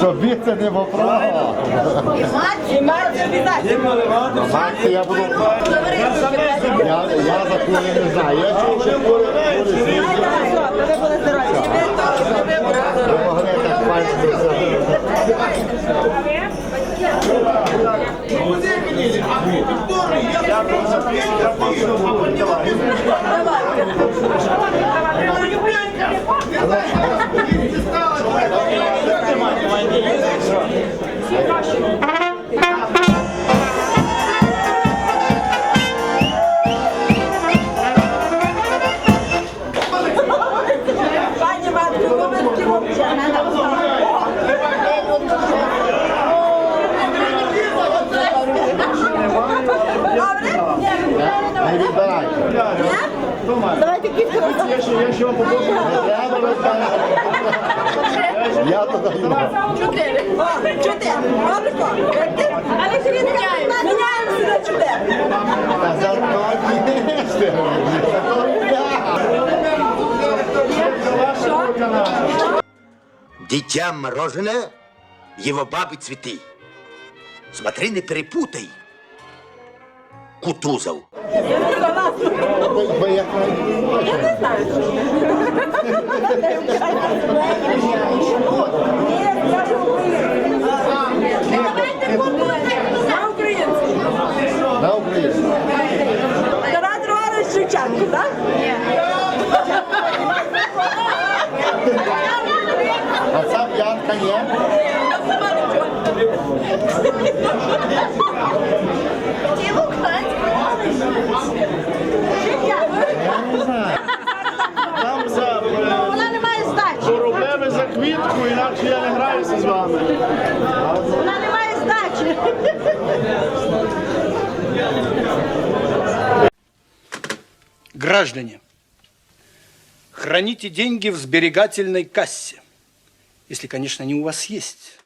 Собі це не вопрос. І обов'язково. Максі я буду. Я, я за кури не знаю. Я чув, що Не відбирайте. Давайте кілька разів. Не треба розбирати. Я то даю. Чотири. Чотири. Добренько. Але ж міняємо. Міняємося на чотири. Та за то. За то. Дитя мороженое, его бабы цветы. Смотри, не перепутай. Кутузов. На українську. На українську. Тарас Григорович Шевченко, так? А ця п'ятка є? Я Граждане, храните деньги в сберегательной кассе. Если, конечно, они у вас есть.